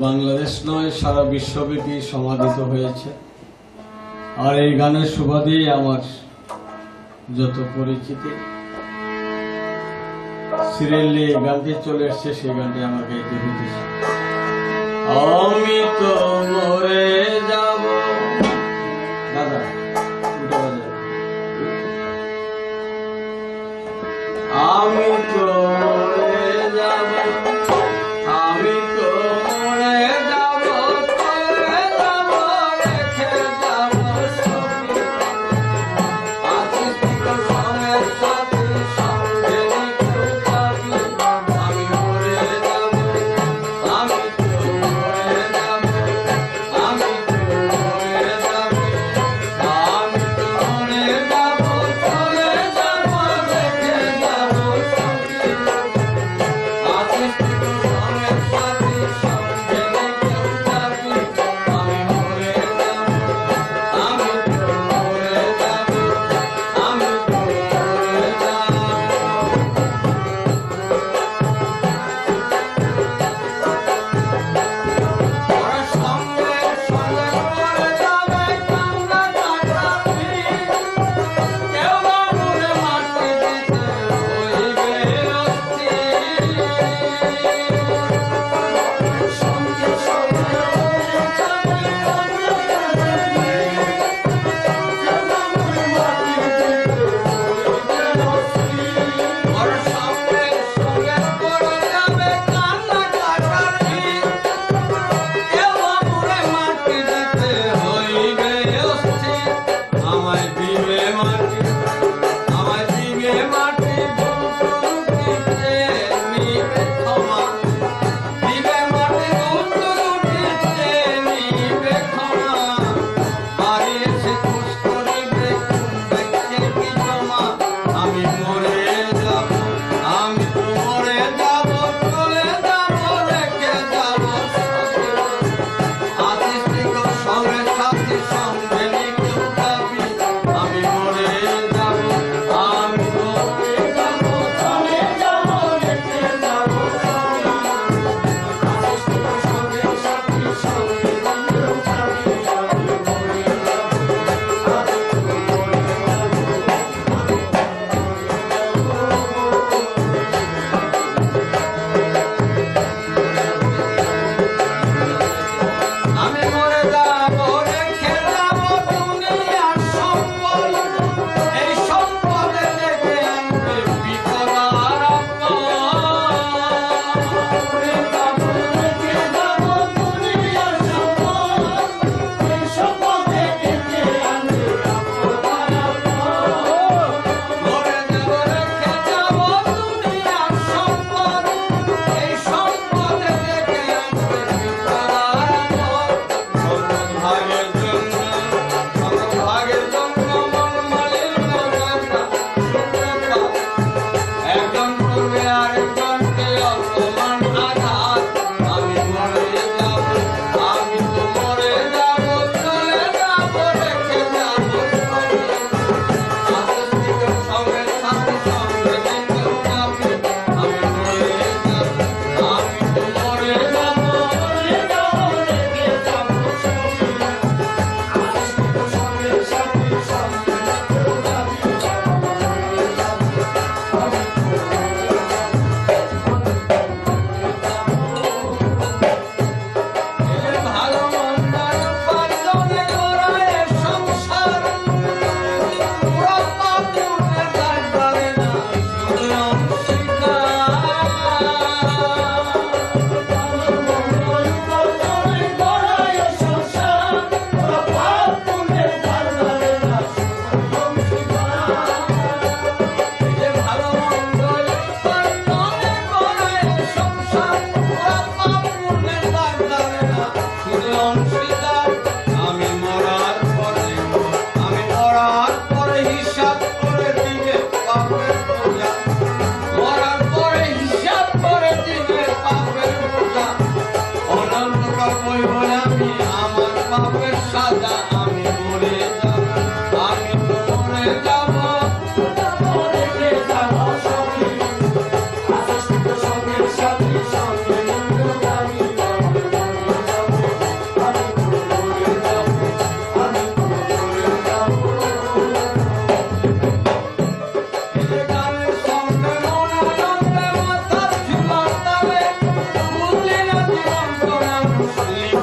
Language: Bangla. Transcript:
বাংলাদেশ নয়, সারা বিশ্বব্যাপী সমাদিত হয়েছে। আর এই গানের সুবাদেই আমার যত পরিচিতি। সিরিয়ালে এই গানটি চলে এসছে, সেই গানটি আমার গাইতে হয়েছে আমি তো মরে যাব। দাদা আমি তো Thank you.